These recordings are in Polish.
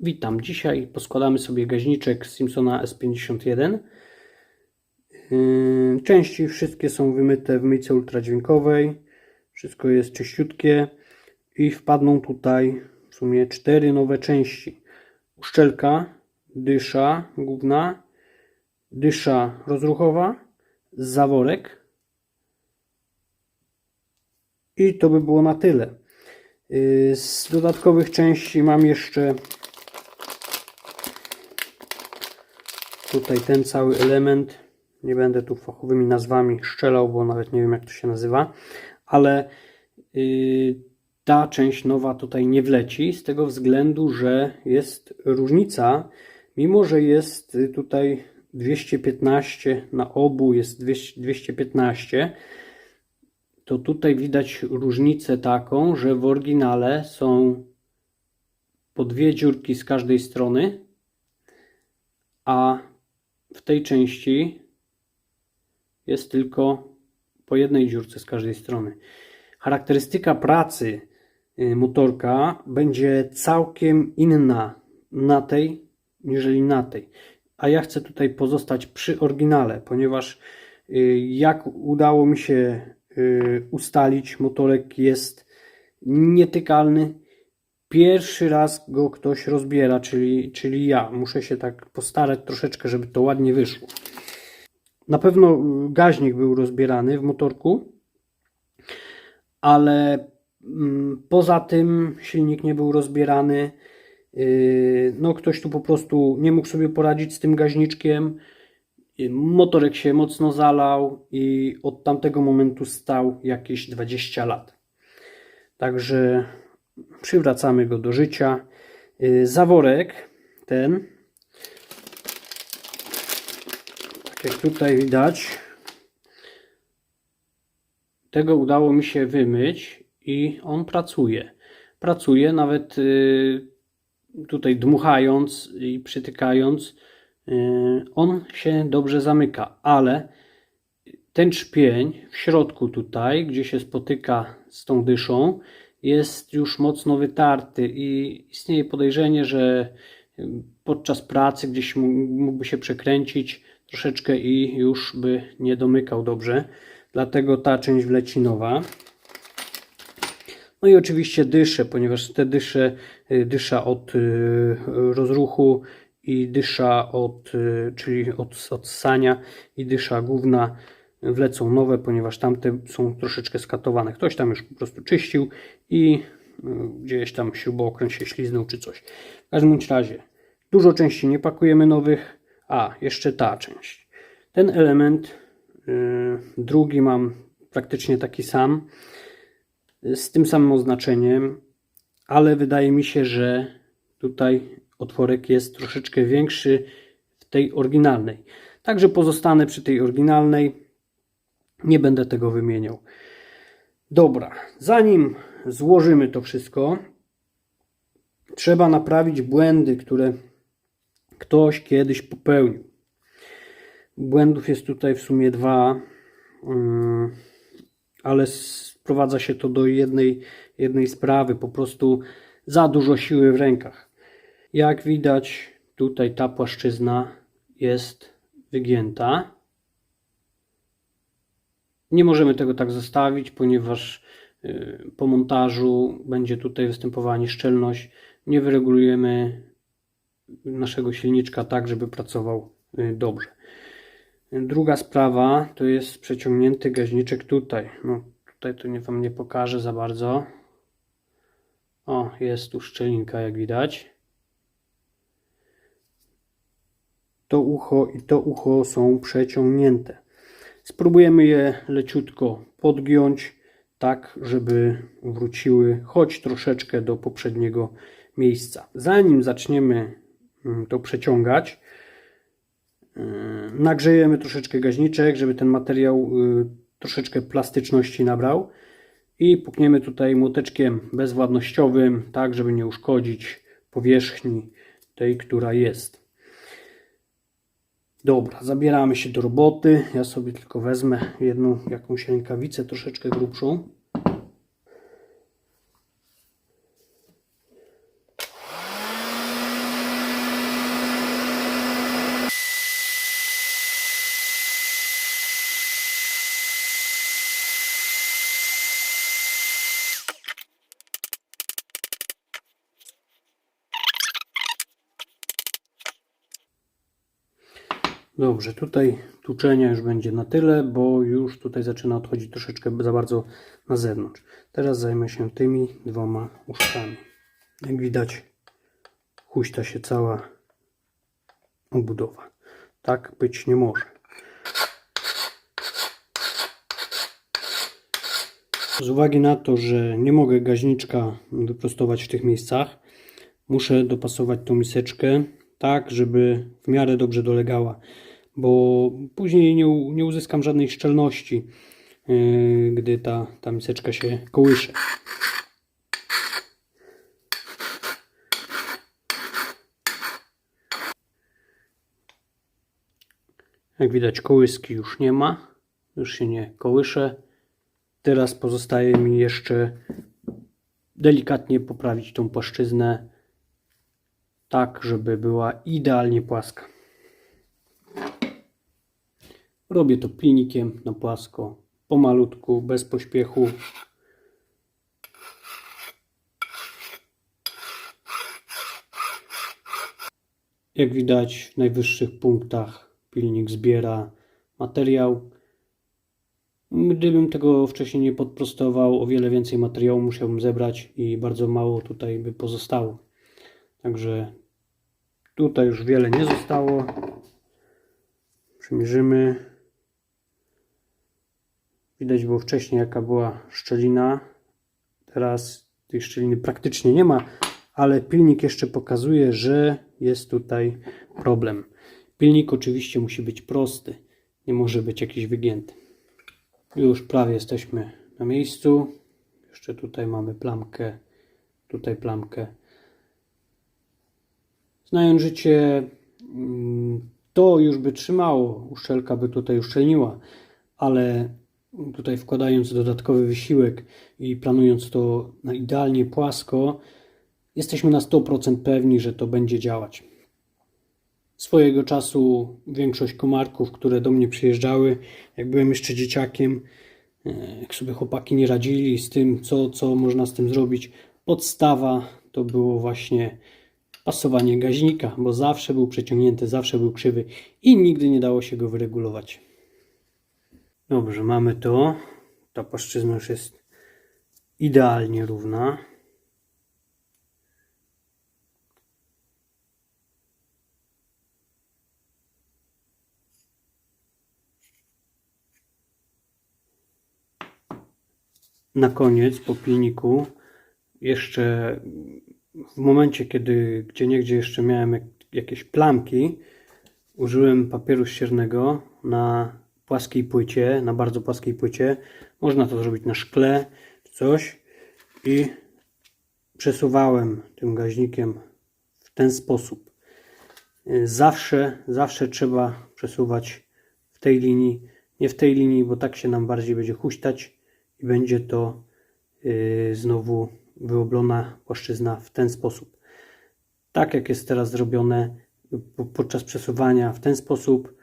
Witam. Dzisiaj poskładamy sobie gaźniczek Simpsona S51. Yy, Części wszystkie są wymyte w myjce ultradźwiękowej. Wszystko jest czyściutkie i wpadną tutaj w sumie cztery nowe części. Uszczelka, dysza główna, dysza rozruchowa, zaworek i to by było na tyle. Yy, Z dodatkowych części mam jeszcze tutaj ten cały element. Nie będę tu fachowymi nazwami strzelał, bo nawet nie wiem jak to się nazywa, ale yy, ta część nowa tutaj nie wleci z tego względu, że jest różnica, mimo że jest tutaj 215 na obu jest 200 215 to tutaj widać różnicę taką, że w oryginale są po dwie dziurki z każdej strony, a w tej części jest tylko po jednej dziurce z każdej strony. Charakterystyka pracy y, motorka będzie całkiem inna na tej, niżeli na tej. A ja chcę tutaj pozostać przy oryginale, ponieważ y, jak udało mi się y, ustalić, motorek jest nietykalny. Pierwszy raz go ktoś rozbiera, czyli, czyli ja. Muszę się tak postarać troszeczkę, żeby to ładnie wyszło. Na pewno gaźnik był rozbierany w motorku, ale mm, poza tym silnik nie był rozbierany. Yy, No, ktoś tu po prostu nie mógł sobie poradzić z tym gaźniczkiem. Motorek się mocno zalał i od tamtego momentu stał jakieś 20 lat. Także przywracamy go do życia. Yy, Zaworek ten, tak jak tutaj widać, tego udało mi się wymyć i on pracuje. Pracuje nawet y, tutaj dmuchając i przytykając, y, on się dobrze zamyka, ale ten czpień w środku tutaj, gdzie się spotyka z tą dyszą, jest już mocno wytarty i istnieje podejrzenie, że podczas pracy gdzieś mógł- mógłby się przekręcić troszeczkę i już by nie domykał dobrze. Dlatego ta część wleci nowa. No i oczywiście dysze, ponieważ te dysze, y, dysza od y, rozruchu i dysza od, y, czyli od, od ssania i dysza główna wlecą nowe, ponieważ tamte są troszeczkę skatowane. Ktoś tam już po prostu czyścił i y, gdzieś tam śrubokręt się śliznął czy coś. W każdym razie dużo części nie pakujemy nowych, a jeszcze ta część. Ten element, y, drugi mam praktycznie taki sam z tym samym oznaczeniem, ale wydaje mi się, że tutaj otworek jest troszeczkę większy w tej oryginalnej. Także pozostanę przy tej oryginalnej. Nie będę tego wymieniał. Dobra, zanim złożymy to wszystko, trzeba naprawić błędy, które ktoś kiedyś popełnił. Błędów jest tutaj w sumie dwa. Mm, ale sprowadza się to do jednej, jednej sprawy, po prostu za dużo siły w rękach. Jak widać, tutaj ta płaszczyzna jest wygięta. Nie możemy tego tak zostawić, ponieważ y, po montażu będzie tutaj występowała nieszczelność. Nie wyregulujemy naszego silniczka tak, żeby pracował y, dobrze. Druga sprawa to jest przeciągnięty gaźniczek tutaj. No, tutaj to nie Wam nie pokażę za bardzo. O, jest tu szczelinka, jak widać. To ucho i to ucho są przeciągnięte. Spróbujemy je leciutko podgiąć, tak żeby wróciły choć troszeczkę do poprzedniego miejsca. Zanim zaczniemy mm, to przeciągać, Yy, Nagrzejemy troszeczkę gaźniczek, żeby ten materiał yy, troszeczkę plastyczności nabrał i pukniemy tutaj młoteczkiem bezwładnościowym, tak żeby nie uszkodzić powierzchni tej, która jest. Dobra, zabieramy się do roboty. Ja sobie tylko wezmę jedną jakąś rękawicę troszeczkę grubszą. Dobrze, tutaj tuczenia już będzie na tyle, bo już tutaj zaczyna odchodzić troszeczkę za bardzo na zewnątrz. Teraz zajmę się tymi dwoma uszkami. Jak widać, huśta się cała obudowa. Tak być nie może. Z uwagi na to, że nie mogę gaźniczka wyprostować w tych miejscach, muszę dopasować tą miseczkę tak, żeby w miarę dobrze dolegała, bo później nie, nie uzyskam żadnej szczelności, yy, gdy ta, ta miseczka się kołysze. Jak widać kołyski już nie ma, już się nie kołysze. Teraz pozostaje mi jeszcze delikatnie poprawić tą płaszczyznę tak, żeby była idealnie płaska. Robię to pilnikiem na płasko, pomalutku, bez pośpiechu. Jak widać w najwyższych punktach pilnik zbiera materiał. Gdybym tego wcześniej nie podprostował, o wiele więcej materiału musiałbym zebrać i bardzo mało tutaj by pozostało. Także tutaj już wiele nie zostało. Przymierzymy. Widać było wcześniej jaka była szczelina. Teraz tej szczeliny praktycznie nie ma, ale pilnik jeszcze pokazuje, że jest tutaj problem. Pilnik oczywiście musi być prosty, nie może być jakiś wygięty. Już prawie jesteśmy na miejscu. Jeszcze tutaj mamy plamkę, tutaj plamkę. Znając życie, mm, to już by trzymało, uszczelka by tutaj uszczelniła, ale tutaj wkładając dodatkowy wysiłek i planując to na idealnie płasko, jesteśmy na 100% pewni, że to będzie działać. Swojego czasu większość komarków, które do mnie przyjeżdżały, jak byłem jeszcze dzieciakiem, e, jak sobie chłopaki nie radzili z tym, co, co można z tym zrobić, podstawa to było właśnie pasowanie gaźnika, bo zawsze był przeciągnięty, zawsze był krzywy i nigdy nie dało się go wyregulować. Dobrze, mamy to. Ta płaszczyzna już jest idealnie równa. Na koniec po pilniku jeszcze w momencie, kiedy gdzie niegdzie jeszcze miałem jak, jakieś plamki, użyłem papieru ściernego na płaskiej płycie, na bardzo płaskiej płycie. Można to zrobić na szkle czy coś i przesuwałem tym gaźnikiem w ten sposób. Y, Zawsze, zawsze trzeba przesuwać w tej linii, nie w tej linii, bo tak się nam bardziej będzie huśtać i będzie to yy, znowu wyoblona płaszczyzna w ten sposób. Tak jak jest teraz zrobione po- podczas przesuwania w ten sposób,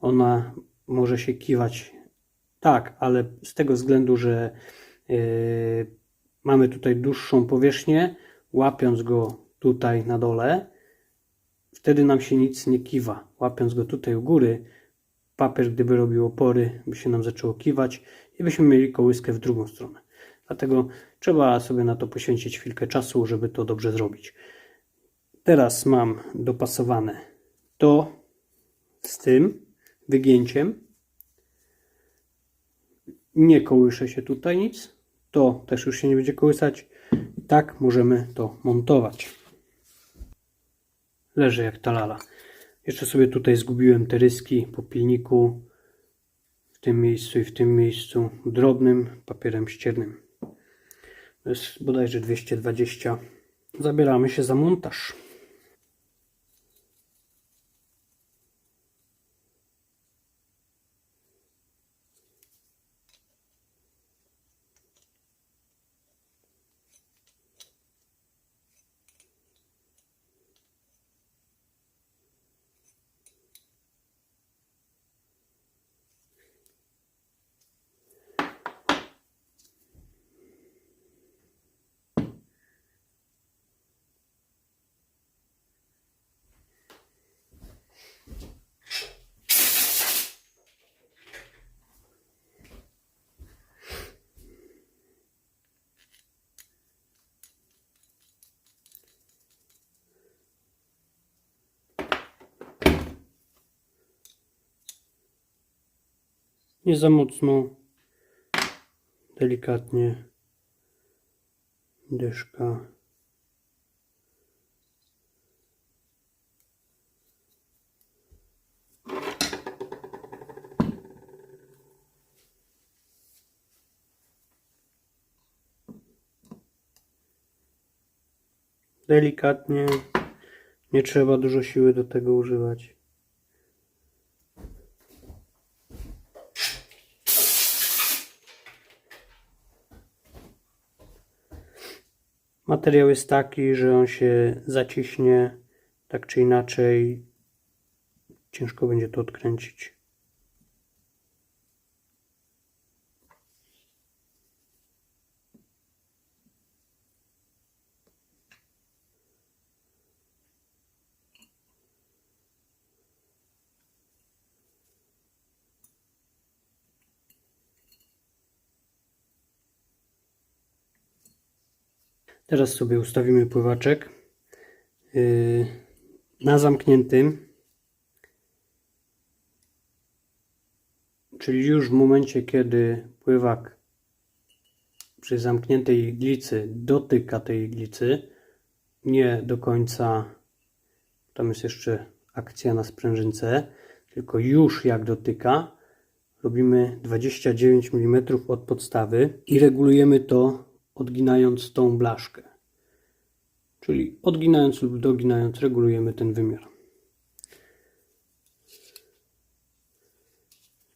ona może się kiwać tak, ale z tego względu, że yy, mamy tutaj dłuższą powierzchnię, łapiąc go tutaj na dole, wtedy nam się nic nie kiwa. Łapiąc go tutaj u góry, papier, gdyby robił opory, by się nam zaczęło kiwać i byśmy mieli kołyskę w drugą stronę. Dlatego trzeba sobie na to poświęcić chwilkę czasu, żeby to dobrze zrobić. Teraz mam dopasowane to z tym wygięciem. Nie kołysze się tutaj nic. To też już się nie będzie kołysać. Tak możemy to montować. Leży jak ta lala. Jeszcze sobie tutaj zgubiłem te ryski po pilniku w tym miejscu i w tym miejscu drobnym papierem ściernym. To jest bodajże 220. Zabieramy się za montaż. Nie za mocno. Delikatnie. Dyszka. Delikatnie. Nie trzeba dużo siły do tego używać. Materiał jest taki, że on się zaciśnie tak czy inaczej. Ciężko będzie to odkręcić. Teraz sobie ustawimy pływaczek yy, na zamkniętym. Czyli już w momencie, kiedy pływak przy zamkniętej iglicy dotyka tej iglicy, nie do końca, tam jest jeszcze akcja na sprężynce, tylko już jak dotyka, robimy 29 mm od podstawy i regulujemy to odginając tą blaszkę. Czyli odginając lub doginając regulujemy ten wymiar.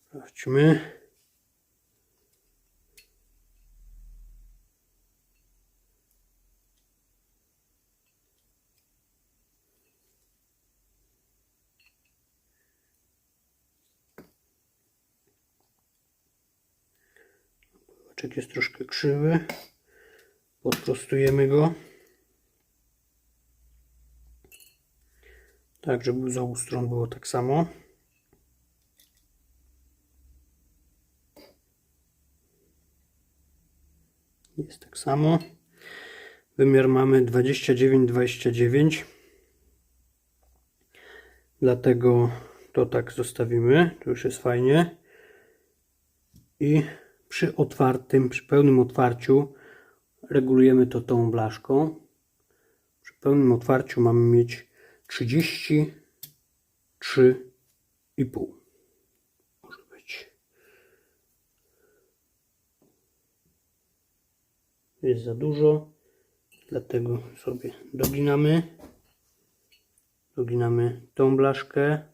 Sprawdźmy. Jest troszkę krzywy. Podprostujemy go. Tak, żeby z obu stron było tak samo. Jest tak samo. Wymiar mamy 29-29. Dlatego to tak zostawimy. Już jest fajnie. I przy otwartym, przy pełnym otwarciu regulujemy to tą blaszką. Przy pełnym otwarciu mamy mieć 33,5. Może być. Jest za dużo, dlatego sobie doginamy. Doginamy tą blaszkę.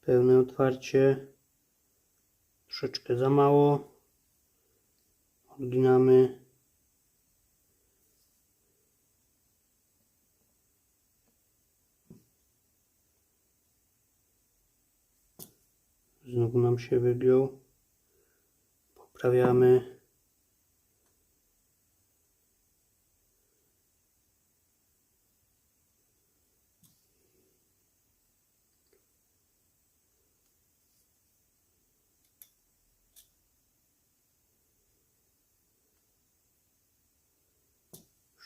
Pełne otwarcie. Troszeczkę za mało. Odginamy. Znowu nam się wygiął. Poprawiamy.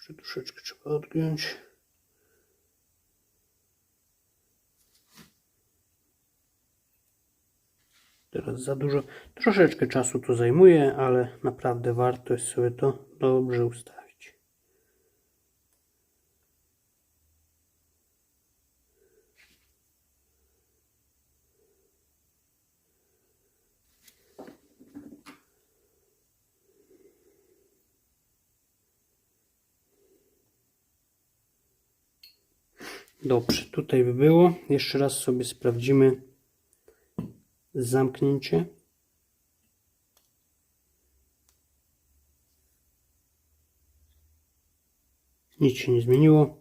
Jeszcze troszeczkę trzeba odgiąć. Teraz za dużo. Troszeczkę czasu to zajmuje, ale naprawdę warto jest sobie to dobrze ustawić. Dobrze, tutaj by było. Jeszcze raz sobie sprawdzimy zamknięcie. Nic się nie zmieniło.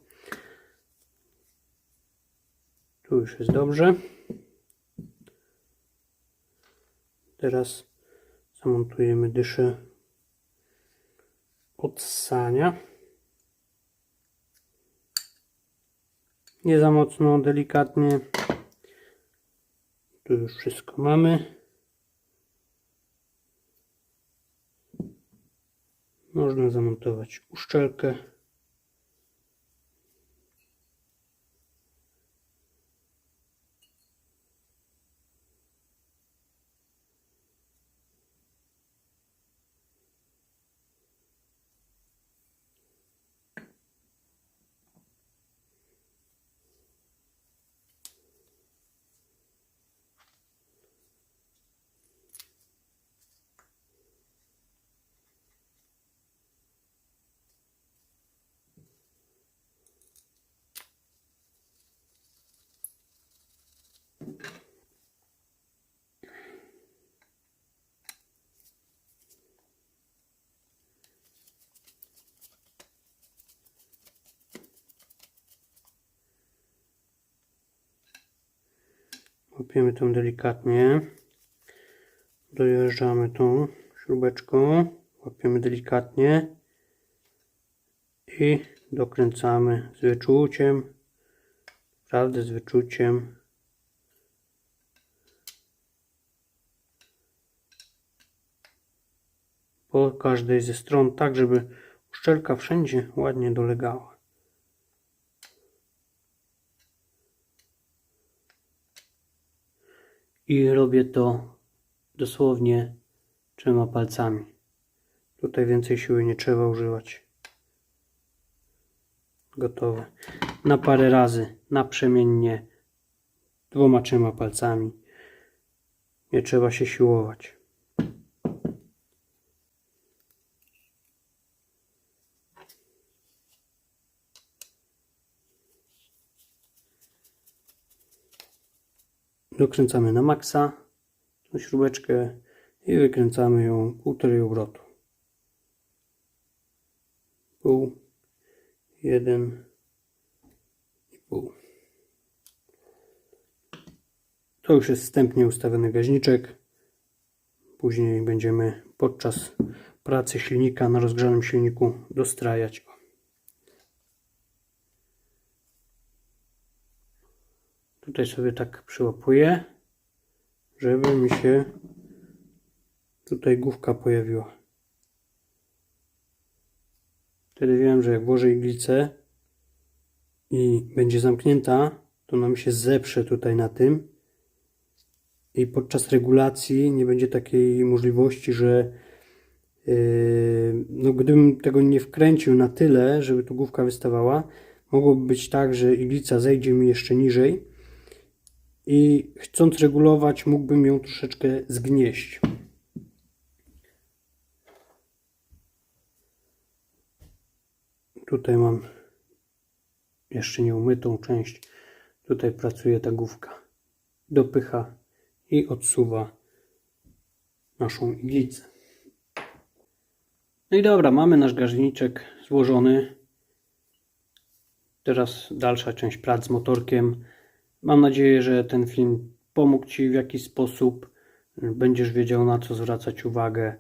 Tu już jest dobrze. Teraz zamontujemy dyszę od ssania. Nie za mocno, delikatnie. Tu już wszystko mamy. Można zamontować uszczelkę. Łapiemy tą delikatnie. Dojeżdżamy tą śrubeczką. Łapiemy delikatnie. I dokręcamy z wyczuciem. Naprawdę z wyczuciem. Po każdej ze stron, tak żeby uszczelka wszędzie ładnie dolegała. I robię to dosłownie trzema palcami. Tutaj więcej siły nie trzeba używać. Gotowe. Na parę razy, naprzemiennie, dwoma, trzema palcami. Nie trzeba się siłować. Dokręcamy na maksa tą śrubeczkę i wykręcamy ją półtorej obrotu. Pół, jeden i pół. To już jest wstępnie ustawiony gaźniczek. Później będziemy podczas pracy silnika na rozgrzanym silniku dostrajać go. Tutaj sobie tak przyłapuję, żeby mi się tutaj główka pojawiła. Wtedy wiem, że jak włożę iglicę i będzie zamknięta, to ona mi się zeprze tutaj na tym i podczas regulacji nie będzie takiej możliwości, że yy, no gdybym tego nie wkręcił na tyle, żeby tu główka wystawała, mogłoby być tak, że iglica zejdzie mi jeszcze niżej i chcąc regulować mógłbym ją troszeczkę zgnieść. Tutaj mam jeszcze nieumytą część. Tutaj pracuje ta główka. Dopycha i odsuwa naszą iglicę. No i dobra, mamy nasz gaźniczek złożony. Teraz dalsza część prac z motorkiem. Mam nadzieję, że ten film pomógł Ci w jakiś sposób. Będziesz wiedział na co zwracać uwagę.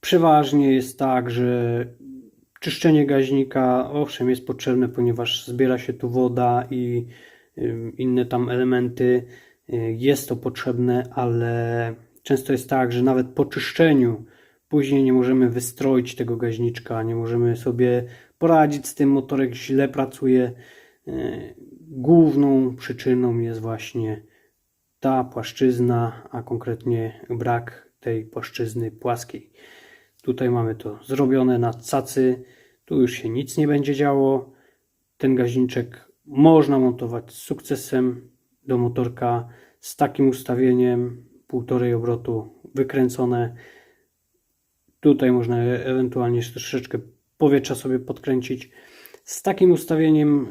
Przeważnie jest tak, że czyszczenie gaźnika owszem jest potrzebne, ponieważ zbiera się tu woda i inne tam elementy. Jest to potrzebne, ale często jest tak, że nawet po czyszczeniu później nie możemy wystroić tego gaźniczka, nie możemy sobie poradzić z tym, motorek źle pracuje. Główną przyczyną jest właśnie ta płaszczyzna, a konkretnie brak tej płaszczyzny płaskiej. Tutaj mamy to zrobione na cacy. Tu już się nic nie będzie działo. Ten gaźniczek można montować z sukcesem do motorka z takim ustawieniem półtorej obrotu wykręcone. Tutaj można ewentualnie troszeczkę powietrza sobie podkręcić. Z takim ustawieniem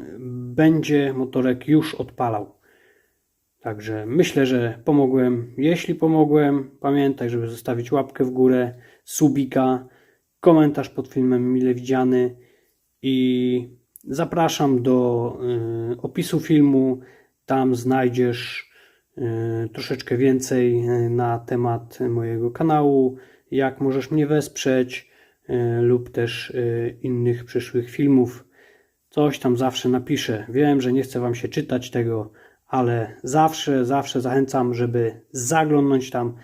będzie motorek już odpalał. Także myślę, że pomogłem. Jeśli pomogłem, pamiętaj, żeby zostawić łapkę w górę, subika, komentarz pod filmem mile widziany i zapraszam do y, opisu filmu. Tam znajdziesz y, troszeczkę więcej y, na temat mojego kanału, jak możesz mnie wesprzeć y, lub też y, innych przyszłych filmów. Coś tam zawsze napiszę. Wiem, że nie chce Wam się czytać tego, ale zawsze, zawsze zachęcam, żeby zaglądnąć tam.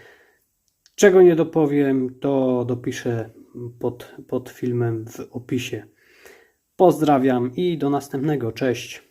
Czego nie dopowiem, to dopiszę pod, pod filmem w opisie. Pozdrawiam i do następnego. Cześć.